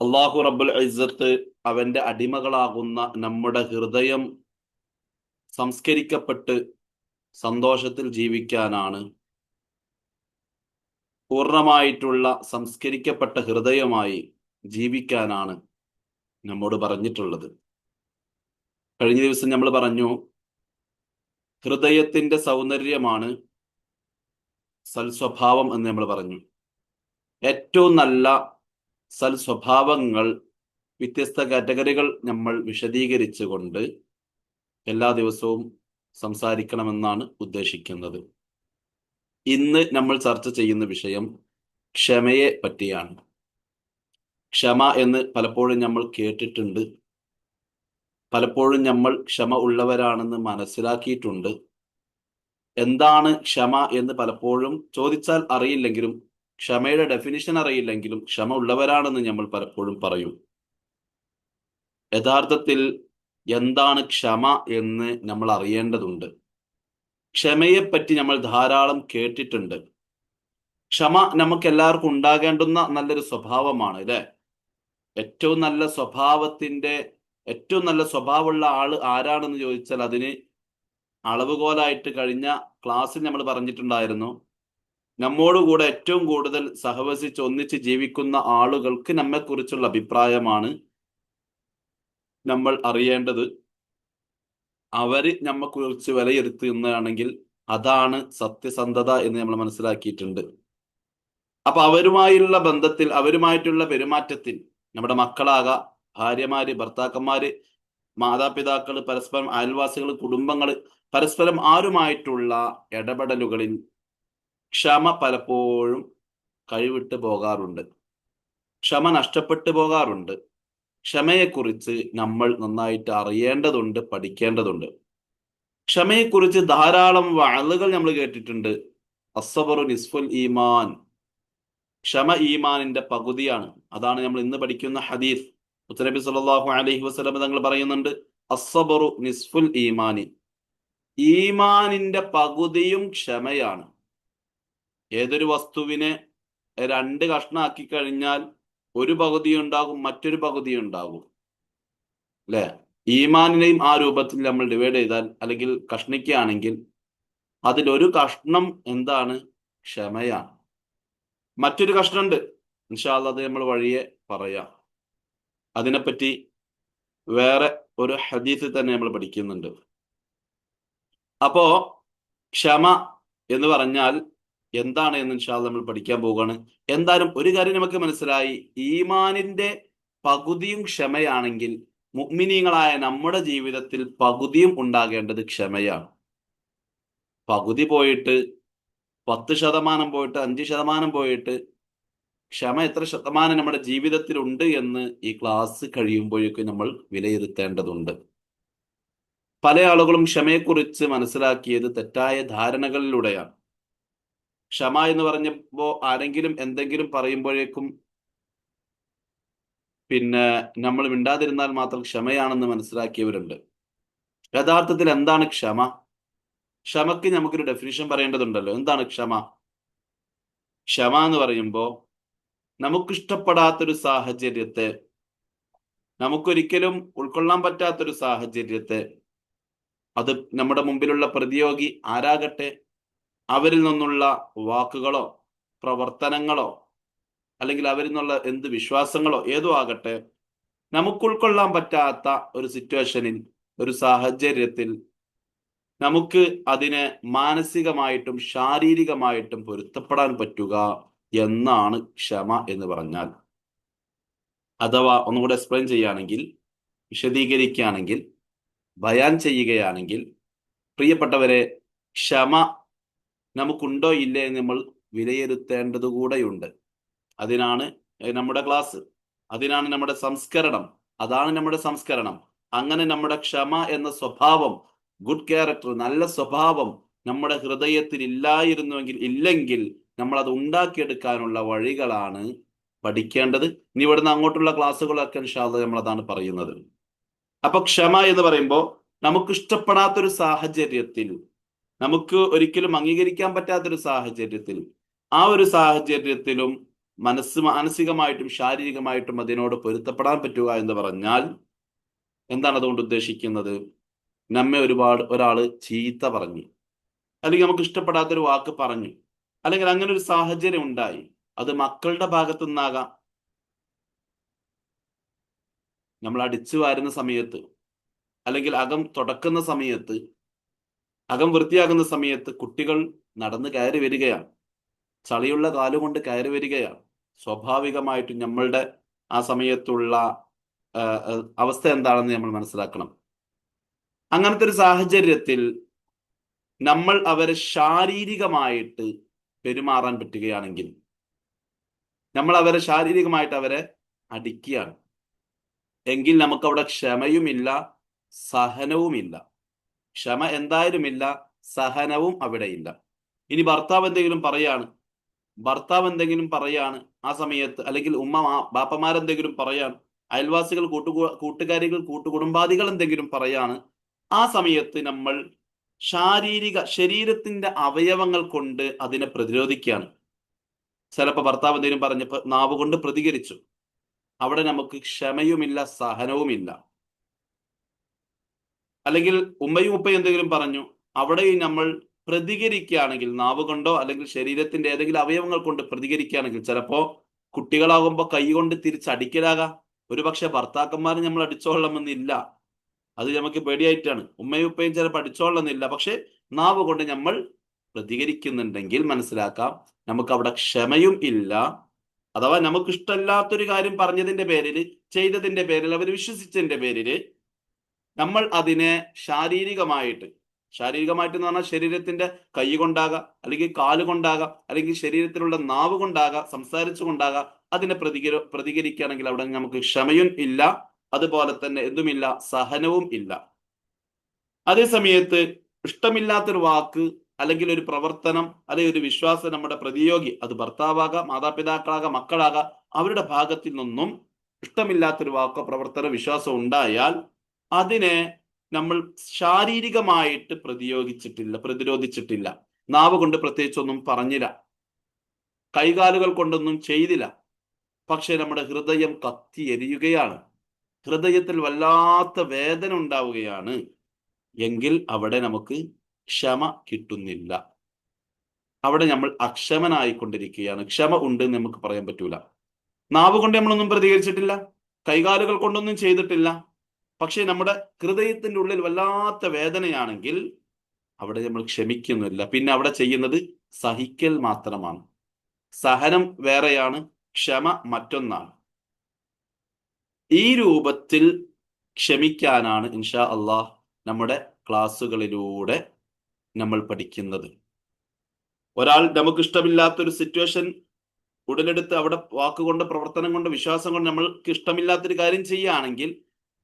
അള്ളാഹു റബ്ബുൽ ഇസത്ത് അവന്റെ അടിമകളാകുന്ന നമ്മുടെ ഹൃദയം സംസ്കരിക്കപ്പെട്ട് സന്തോഷത്തിൽ ജീവിക്കാനാണ് പൂർണമായിട്ടുള്ള സംസ്കരിക്കപ്പെട്ട ഹൃദയമായി ജീവിക്കാനാണ് നമ്മോട് പറഞ്ഞിട്ടുള്ളത്. കഴിഞ്ഞ ദിവസം നമ്മൾ പറഞ്ഞു ഹൃദയത്തിന്റെ സൗന്ദര്യമാണ് സൽസ്വഭാവം എന്ന് നമ്മൾ പറഞ്ഞു. ഏറ്റവും നല്ല സൽ സ്വഭാവങ്ങൾ വ്യത്യസ്ത കാറ്റഗറികൾ നമ്മൾ വിശദീകരിച്ചുകൊണ്ട് എല്ലാ ദിവസവും സംസാരിക്കണമെന്നാണ് ഉദ്ദേശിക്കുന്നത്. ഇന്ന് നമ്മൾ ചർച്ച ചെയ്യുന്ന വിഷയം ക്ഷമയെ പറ്റിയാണ്. ക്ഷമ എന്ന് പലപ്പോഴും നമ്മൾ കേട്ടിട്ടുണ്ട്. പലപ്പോഴും നമ്മൾ ക്ഷമ ഉള്ളവരാണെന്ന് മനസ്സിലാക്കിയിട്ടുണ്ട്. എന്താണ് ക്ഷമ എന്ന് പലപ്പോഴും ചോദിച്ചാൽ അറിയില്ലെങ്കിലും ക്ഷമയുടെ ഡെഫിനിഷൻ അറിയില്ലെങ്കിലും ക്ഷമ ഉള്ളവരാണെന്ന് നമ്മൾ പലപ്പോഴും പറയും. യഥാർത്ഥത്തിൽ എന്താണ് ക്ഷമ എന്ന് നമ്മൾ അറിയേണ്ടതുണ്ട്. ക്ഷമയെപ്പറ്റി നമ്മൾ ധാരാളം കേട്ടിട്ടുണ്ട്. ക്ഷമ നമുക്ക് എല്ലാവർക്കും ഉണ്ടാകേണ്ടുന്ന നല്ലൊരു സ്വഭാവമാണ് അല്ലെ? ഏറ്റവും നല്ല സ്വഭാവത്തിന്റെ ഏറ്റവും നല്ല സ്വഭാവമുള്ള ആൾ ആരാണെന്ന് ചോദിച്ചാൽ അതിന് അളവുകോലായിട്ട് കഴിഞ്ഞ ക്ലാസ്സിൽ നമ്മൾ പറഞ്ഞിട്ടുണ്ടായിരുന്നു. നമ്മോടുകൂടെ ഏറ്റവും കൂടുതൽ സഹവസിച്ച് ഒന്നിച്ച് ജീവിക്കുന്ന ആളുകൾക്ക് നമ്മെക്കുറിച്ചുള്ള അഭിപ്രായമാണ് നമ്മൾ അറിയേണ്ടത്. അവർ നമ്മെക്കുറിച്ച് വിലയിരുത്തുന്നതാണെങ്കിൽ അതാണ് സത്യസന്ധത എന്ന് നമ്മൾ മനസ്സിലാക്കിയിട്ടുണ്ട്. അപ്പൊ അവരുമായുള്ള ബന്ധത്തിൽ അവരുമായിട്ടുള്ള പെരുമാറ്റത്തിൽ നമ്മുടെ മക്കളാകാം ഭാര്യമാര് ഭർത്താക്കന്മാര് മാതാപിതാക്കൾ പരസ്പരം അയൽവാസികൾ കുടുംബങ്ങൾ പരസ്പരം ആരുമായിട്ടുള്ള ഇടപെടലുകളിൽ ക്ഷമ പലപ്പോഴും കഴിവിട്ട് പോകാറുണ്ട്. ക്ഷമ നഷ്ടപ്പെട്ടു പോകാറുണ്ട്. ക്ഷമയെക്കുറിച്ച് നമ്മൾ നന്നായിട്ട് അറിയേണ്ടതുണ്ട് പഠിക്കേണ്ടതുണ്ട്. ക്ഷമയെക്കുറിച്ച് ധാരാളം വാളുകൾ നമ്മൾ കേട്ടിട്ടുണ്ട്. അസബറു നിസ്ഫുൽ ഈമാൻ. ക്ഷമ ഈമാനിന്റെ പകുതിയാണ്. അതാണ് നമ്മൾ ഇന്ന് പഠിക്കുന്ന ഹദീസ്. ഉത്തരബി സല്ലല്ലാഹു അലഹി വസല്ലം തങ്ങൾ പറയുന്നുണ്ട് അസബറു നിസ്ഫുൽ ഈമാനി. ഈമാനിന്റെ പകുതിയും ക്ഷമയാണ്. ഏതൊരു വസ്തുവിനെ രണ്ട് കഷ്ണാക്കി കഴിഞ്ഞാൽ ഒരു പകുതി ഉണ്ടാകും മറ്റൊരു പകുതി ഉണ്ടാകും അല്ലെ? ഈമാനിനെയും ആ രൂപത്തിൽ നമ്മൾ ഡിവൈഡ് ചെയ്താൽ അല്ലെങ്കിൽ കഷ്ണിക്കുകയാണെങ്കിൽ അതിലൊരു കഷ്ണം എന്താണ്? ക്ഷമയാണ്. മറ്റൊരു കഷ്ണമുണ്ട്. ഇൻഷാല്ല അത് നമ്മൾ വഴിയെ പറയാം. അതിനെപ്പറ്റി വേറെ ഒരു ഹദീസിൽ തന്നെ നമ്മൾ പഠിക്കുന്നുണ്ട്. അപ്പോ ക്ഷമ എന്ന് പറഞ്ഞാൽ എന്താണ് എന്ന് ഇൻഷാൽ നമ്മൾ പഠിക്കാൻ പോവുകയാണ്. എന്തായാലും ഒരു കാര്യം നമുക്ക് മനസ്സിലായി. ഈമാനിന്റെ പകുതിയും ക്ഷമയാണെങ്കിൽ മുഗ്മിനീങ്ങളായ നമ്മുടെ ജീവിതത്തിൽ പകുതിയും ഉണ്ടാകേണ്ടത് ക്ഷമയാണ്. പകുതി പോയിട്ട് പത്ത് ശതമാനം പോയിട്ട് അഞ്ച് ശതമാനം പോയിട്ട് ക്ഷമ എത്ര ശതമാനം നമ്മുടെ ജീവിതത്തിൽ ഉണ്ട് എന്ന് ഈ ക്ലാസ് കഴിയുമ്പോഴേക്കും നമ്മൾ വിലയിരുത്തേണ്ടതുണ്ട്. പല ആളുകളും ക്ഷമയെക്കുറിച്ച് മനസ്സിലാക്കിയത് തെറ്റായ ധാരണകളിലൂടെയാണ്. ക്ഷമ എന്ന് പറഞ്ഞപ്പോ ആരെങ്കിലും എന്തെങ്കിലും പറയുമ്പോഴേക്കും പിന്നെ നമ്മൾ മിണ്ടാതിരുന്നാൽ മാത്രം ക്ഷമയാണെന്ന് മനസ്സിലാക്കിയവരുണ്ട്. യഥാർത്ഥത്തിൽ എന്താണ് ക്ഷമ? ക്ഷമക്ക് നമുക്കൊരു ഡെഫിനിഷൻ പറയേണ്ടതുണ്ടല്ലോ. എന്താണ് ക്ഷമ? ക്ഷമ എന്ന് പറയുമ്പോൾ നമുക്കിഷ്ടപ്പെടാത്തൊരു സാഹചര്യത്തെ നമുക്കൊരിക്കലും ഉൾക്കൊള്ളാൻ പറ്റാത്തൊരു സാഹചര്യത്തെ അത് നമ്മുടെ മുമ്പിലുള്ള പ്രതിയോഗി ആരാകട്ടെ അവരിൽ നിന്നുള്ള വാക്കുകളോ പ്രവർത്തനങ്ങളോ അല്ലെങ്കിൽ അവരിൽ നിന്നുള്ള എന്ത് വിശ്വാസങ്ങളോ ഏതോ ആകട്ടെ നമുക്ക് ഉൾക്കൊള്ളാൻ പറ്റാത്ത ഒരു സിറ്റുവേഷനിൽ ഒരു സാഹചര്യത്തിൽ നമുക്ക് അതിനെ മാനസികമായിട്ടും ശാരീരികമായിട്ടും പൊരുത്തപ്പെടാൻ പറ്റുക എന്നാണ് ക്ഷമ എന്ന് പറഞ്ഞാൽ. അഥവാ ഒന്നുകൂടെ എക്സ്പ്ലെയിൻ ചെയ്യുകയാണെങ്കിൽ വിശദീകരിക്കുകയാണെങ്കിൽ ബയാൻ ചെയ്യുകയാണെങ്കിൽ പ്രിയപ്പെട്ടവരെ ക്ഷമ നമുക്കുണ്ടോ ഇല്ലേ എന്ന് നമ്മൾ വിലയിരുത്തേണ്ടത് കൂടെയുണ്ട് അതിനാണ് നമ്മുടെ ക്ലാസ്. അതിനാണ് നമ്മുടെ സംസ്കരണം. അതാണ് നമ്മുടെ സംസ്കരണം. അങ്ങനെ നമ്മുടെ ക്ഷമ എന്ന സ്വഭാവം ഗുഡ് ക്യാരക്ടർ നല്ല സ്വഭാവം നമ്മുടെ ഹൃദയത്തിൽ ഇല്ലായിരുന്നുവെങ്കിൽ ഇല്ലെങ്കിൽ നമ്മൾ അത് ഉണ്ടാക്കിയെടുക്കാനുള്ള വഴികളാണ് പഠിക്കേണ്ടത്. ഇനി ഇവിടുന്ന് അങ്ങോട്ടുള്ള ക്ലാസ്സുകളൊക്കെ ഇൻഷാല്ല നമ്മൾ അതാണ് പറയുന്നത്. അപ്പൊ ക്ഷമ എന്ന് പറയുമ്പോൾ നമുക്ക് ഇഷ്ടപ്പെടാത്തൊരു സാഹചര്യത്തിൽ നമുക്ക് ഒരിക്കലും അംഗീകരിക്കാൻ പറ്റാത്തൊരു സാഹചര്യത്തിൽ ആ ഒരു സാഹചര്യത്തിലും മനസ്സ് മാനസികമായിട്ടും ശാരീരികമായിട്ടും അതിനോട് പൊരുത്തപ്പെടാൻ പറ്റുക എന്ന് പറഞ്ഞാൽ എന്താണ് അതുകൊണ്ട് ഉദ്ദേശിക്കുന്നത്? നമ്മെ ഒരുപാട് ഒരാൾ ചീത്ത പറഞ്ഞു. അല്ലെങ്കിൽ നമുക്ക് ഇഷ്ടപ്പെടാത്തൊരു വാക്ക് പറഞ്ഞു. അല്ലെങ്കിൽ അങ്ങനെ ഒരു സാഹചര്യം ഉണ്ടായി. അത് മക്കളുടെ ഭാഗത്തു നിന്നാകാം നമ്മൾ അടിച്ചു വാരുന്ന സമയത്ത് അല്ലെങ്കിൽ അകം തുടക്കുന്ന സമയത്ത് അകം വൃത്തിയാകുന്ന സമയത്ത് കുട്ടികൾ നടന്ന് കയറി വരികയാണ്. ചളിയുള്ള കാലുകൊണ്ട് കയറി വരികയാണ്. സ്വാഭാവികമായിട്ടും നമ്മളുടെ ആ സമയത്തുള്ള അവസ്ഥ എന്താണെന്ന് നമ്മൾ മനസ്സിലാക്കണം. അങ്ങനത്തെ ഒരു സാഹചര്യത്തിൽ നമ്മൾ അവരെ ശാരീരികമായിട്ട് പെരുമാറാൻ പറ്റുകയാണെങ്കിൽ നമ്മൾ അവരെ ശാരീരികമായിട്ട് അവരെ അടിക്കുകയാണ്. എങ്കിൽ നമുക്കവിടെ ക്ഷമയുമില്ല സഹനവുമില്ല. ക്ഷമ എന്തായാലുമില്ല സഹനവും അവിടെ ഇല്ല ഇനി ഭർത്താവ് എന്തെങ്കിലും പറയാണ്? ഭർത്താവ് എന്തെങ്കിലും പറയാണ്? ആ സമയത്ത് അല്ലെങ്കിൽ ഉമ്മ ബാപ്പമാരെന്തെങ്കിലും പറയാണ്? അയൽവാസികൾ കൂട്ടു കൂട്ടുകാരികൾ കൂട്ടുകുടുംബാദികൾ എന്തെങ്കിലും പറയാണ്? ആ സമയത്ത് നമ്മൾ ശാരീരിക ശരീരത്തിന്റെ അവയവങ്ങൾ കൊണ്ട് അതിനെ പ്രതിരോധിക്കുകയാണ്. ചിലപ്പോൾ ഭർത്താവ് എന്തെങ്കിലും പറഞ്ഞപ്പോൾ നാവ് കൊണ്ട് പ്രതികരിച്ചു. അവിടെ നമുക്ക് ക്ഷമയുമില്ല സഹനവുമില്ല. അല്ലെങ്കിൽ ഉമ്മയും ഉപ്പയും എന്തെങ്കിലും പറഞ്ഞു അവിടെ നമ്മൾ പ്രതികരിക്കുകയാണെങ്കിൽ നാവ് കൊണ്ടോ അല്ലെങ്കിൽ ശരീരത്തിന്റെ ഏതെങ്കിലും അവയവങ്ങൾ കൊണ്ട് പ്രതികരിക്കുകയാണെങ്കിൽ ചിലപ്പോ കുട്ടികളാകുമ്പോൾ കൈ കൊണ്ട് തിരിച്ചടിക്കലാകാം ഒരുപക്ഷെ ഭർത്താക്കന്മാർ നമ്മൾ അടിച്ചോളണമെന്നില്ല. അത് നമുക്ക് പേടിയായിട്ടാണ്. ഉമ്മയും ഉപ്പയും ചിലപ്പോൾ അടിച്ചോളണമെന്നില്ല. പക്ഷെ നാവ് കൊണ്ട് നമ്മൾ പ്രതികരിക്കുന്നുണ്ടെങ്കിൽ മനസ്സിലാക്കാം നമുക്ക് അവിടെ ക്ഷമയും ഇല്ല. അഥവാ നമുക്കിഷ്ടമല്ലാത്തൊരു കാര്യം പറഞ്ഞതിന്റെ പേരിൽ ചെയ്തതിന്റെ പേരിൽ അവർ വിശ്വസിച്ചതിന്റെ പേരിൽ നമ്മൾ അതിനെ ശാരീരികമായിട്ട് ശാരീരികമായിട്ട് എന്ന് പറഞ്ഞാൽ ശരീരത്തിന്റെ കൈ കൊണ്ടാകാം അല്ലെങ്കിൽ കാൽ കൊണ്ടാകാം അല്ലെങ്കിൽ ശരീരത്തിലുള്ള നാവ് കൊണ്ടാകാം സംസാരിച്ചു കൊണ്ടാകാം അതിനെ പ്രതികര പ്രതികരിക്കുകയാണെങ്കിൽ അവിടെ നമുക്ക് ക്ഷമയും ഇല്ല അതുപോലെ തന്നെ എന്തുമില്ല? സഹനവും ഇല്ല. അതേ സമയത്ത് ഇഷ്ടമില്ലാത്തൊരു വാക്ക് അല്ലെങ്കിൽ ഒരു പ്രവർത്തനം അല്ലെങ്കിൽ ഒരു വിശ്വാസം നമ്മുടെ പ്രതിയോഗി അത് ഭർത്താവാകാം മാതാപിതാക്കളാകാം മക്കളാകാം അവരുടെ ഭാഗത്തിൽ നിന്നും ഇഷ്ടമില്ലാത്തൊരു വാക്കോ പ്രവർത്തന വിശ്വാസം ഉണ്ടായാൽ അതിനെ നമ്മൾ ശാരീരികമായിട്ട് പ്രതിയോഗിച്ചിട്ടില്ല പ്രതിരോധിച്ചിട്ടില്ല. നാവ് കൊണ്ട് പ്രത്യേകിച്ചൊന്നും പറഞ്ഞില്ല. കൈകാലുകൾ കൊണ്ടൊന്നും ചെയ്തില്ല. പക്ഷെ നമ്മുടെ ഹൃദയം കത്തി എരിയുകയാണ്. ഹൃദയത്തിൽ വല്ലാത്ത വേദന ഉണ്ടാവുകയാണ്. എങ്കിൽ അവിടെ നമുക്ക് ക്ഷമ കിട്ടുന്നില്ല. അവിടെ നമ്മൾ അക്ഷമനായിക്കൊണ്ടിരിക്കുകയാണ്. ക്ഷമ ഉണ്ട് എന്ന് നമുക്ക് പറയാൻ പറ്റൂല. നാവ് കൊണ്ട് നമ്മളൊന്നും പ്രതികരിച്ചിട്ടില്ല. കൈകാലുകൾ കൊണ്ടൊന്നും ചെയ്തിട്ടില്ല. പക്ഷേ നമ്മുടെ ഹൃദയത്തിന്റെ ഉള്ളിൽ വല്ലാത്ത വേദനയാണെങ്കിൽ അവിടെ നമ്മൾ ക്ഷമിക്കുന്നില്ല. പിന്നെ അവിടെ ചെയ്യുന്നത് സഹിക്കൽ മാത്രമാണ്. സഹനം വേറെയാണ് ക്ഷമ മറ്റൊന്നാണ്. ഈ രൂപത്തിൽ ക്ഷമിക്കാനാണ് ഇൻഷാ അള്ളാഹ് നമ്മുടെ ക്ലാസ്സുകളിലൂടെ നമ്മൾ പഠിക്കുന്നത്. ഒരാൾ നമുക്ക് ഇഷ്ടമില്ലാത്തൊരു സിറ്റുവേഷൻ ഉടലെടുത്ത് അവിടെ വാക്കുകൊണ്ട് പ്രവർത്തനം കൊണ്ട് വിശ്വാസം കൊണ്ട് നമ്മൾക്ക് ഇഷ്ടമില്ലാത്തൊരു കാര്യം ചെയ്യുകയാണെങ്കിൽ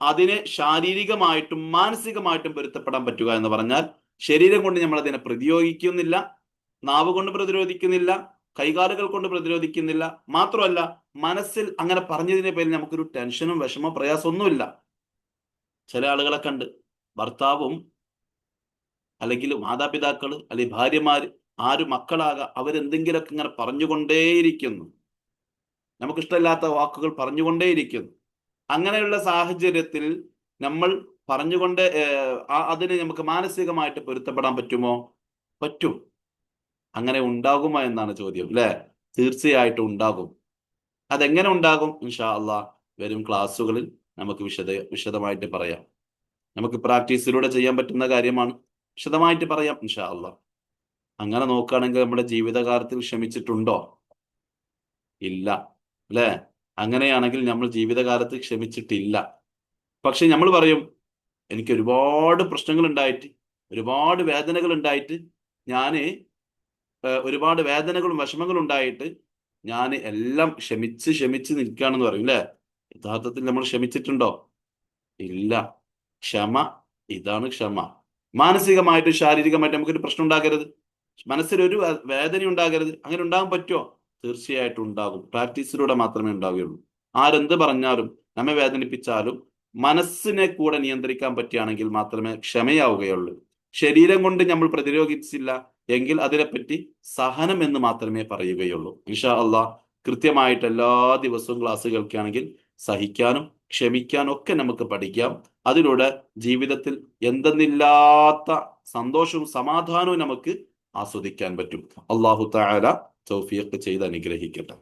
അതിനെ ശാരീരികമായിട്ടും മാനസികമായിട്ടും പൊരുത്തപ്പെടാൻ പറ്റുക എന്ന് പറഞ്ഞാൽ ശരീരം കൊണ്ട് നമ്മൾ അതിനെ പ്രതിയോഗിക്കുന്നില്ല നാവ് കൊണ്ട് പ്രതിരോധിക്കുന്നില്ല കൈകാലുകൾ കൊണ്ട് പ്രതിരോധിക്കുന്നില്ല. മാത്രമല്ല മനസ്സിൽ അങ്ങനെ പറഞ്ഞതിന്റെ പേരിൽ നമുക്കൊരു ടെൻഷനും വിഷമോ പ്രയാസമൊന്നുമില്ല. ചില ആളുകളെ കണ്ട് ഭർത്താവും അല്ലെങ്കിൽ മാതാപിതാക്കൾ അല്ലെങ്കിൽ ഭാര്യമാര് ആര് മക്കളാകാം അവരെന്തെങ്കിലുമൊക്കെ ഇങ്ങനെ പറഞ്ഞുകൊണ്ടേയിരിക്കുന്നു. നമുക്കിഷ്ടമില്ലാത്ത വാക്കുകൾ പറഞ്ഞുകൊണ്ടേയിരിക്കുന്നു. അങ്ങനെയുള്ള സാഹചര്യത്തിൽ നമ്മൾ പറഞ്ഞുകൊണ്ട് അതിന് നമുക്ക് മാനസികമായിട്ട് പൊരുത്തപ്പെടാൻ പറ്റുമോ? പറ്റും. അങ്ങനെ ഉണ്ടാകുമോ എന്നാണ് ചോദ്യം അല്ലെ തീർച്ചയായിട്ടും ഉണ്ടാകും. അതെങ്ങനെ ഉണ്ടാകും? ഇൻഷാ അള്ളാ വരും ക്ലാസ്സുകളിൽ നമുക്ക് വിശദ വിശദമായിട്ട് പറയാം. നമുക്ക് പ്രാക്ടീസിലൂടെ ചെയ്യാൻ പറ്റുന്ന കാര്യമാണ് വിശദമായിട്ട് പറയാം ഇൻഷാ അള്ളാ. അങ്ങനെ നോക്കുകയാണെങ്കിൽ നമ്മുടെ ജീവിതകാലത്തിൽ ക്ഷമിച്ചിട്ടുണ്ടോ? ഇല്ല അല്ലേ അങ്ങനെയാണെങ്കിൽ നമ്മൾ ജീവിതകാലത്ത് ക്ഷമിച്ചിട്ടില്ല. പക്ഷെ നമ്മൾ പറയും എനിക്ക് ഒരുപാട് പ്രശ്നങ്ങൾ ഉണ്ടായിട്ട് ഒരുപാട് വേദനകൾ ഉണ്ടായിട്ട് ഞാൻ ഒരുപാട് വേദനകളും വിഷമങ്ങളും ഉണ്ടായിട്ട് ഞാൻ എല്ലാം ക്ഷമിച്ച് ക്ഷമിച്ച് നിൽക്കുകയാണെന്ന് പറയും അല്ലേ യഥാർത്ഥത്തിൽ നമ്മൾ ക്ഷമിച്ചിട്ടുണ്ടോ? ഇല്ല. ക്ഷമ ഇതാണ് ക്ഷമ. മാനസികമായിട്ട് ശാരീരികമായിട്ട് നമുക്കൊരു പ്രശ്നം ഉണ്ടാകരുത്. മനസ്സിലൊരു വേദന ഉണ്ടാകരുത് അങ്ങനെ ഉണ്ടാകാൻ പറ്റുമോ? തീർച്ചയായിട്ടും ഉണ്ടാകും. പ്രാക്ടീസിലൂടെ മാത്രമേ ഉണ്ടാവുകയുള്ളൂ. ആരെന്ത് പറഞ്ഞാലും നമ്മെ വേദനിപ്പിച്ചാലും മനസ്സിനെ കൂടെ നിയന്ത്രിക്കാൻ പറ്റുകയാണെങ്കിൽ മാത്രമേ ക്ഷമയാവുകയുള്ളൂ. ശരീരം കൊണ്ട് നമ്മൾ പ്രതിരോധിച്ചില്ല എങ്കിൽ അതിനെപ്പറ്റി സഹനം എന്ന് മാത്രമേ പറയുകയുള്ളൂ. ഇൻഷാ അള്ളാഹ് കൃത്യമായിട്ട് എല്ലാ ദിവസവും ക്ലാസ് കേൾക്കുകയാണെങ്കിൽ സഹിക്കാനും ക്ഷമിക്കാനും ഒക്കെ നമുക്ക് പഠിക്കാം. അതിലൂടെ ജീവിതത്തിൽ എന്തെന്നില്ലാത്ത സന്തോഷവും സമാധാനവും നമുക്ക് ആസ്വദിക്കാൻ പറ്റും. അള്ളാഹു താല തൗഫീഖ് ചെയ്ത് അനുഗ്രഹിക്കട്ടെ.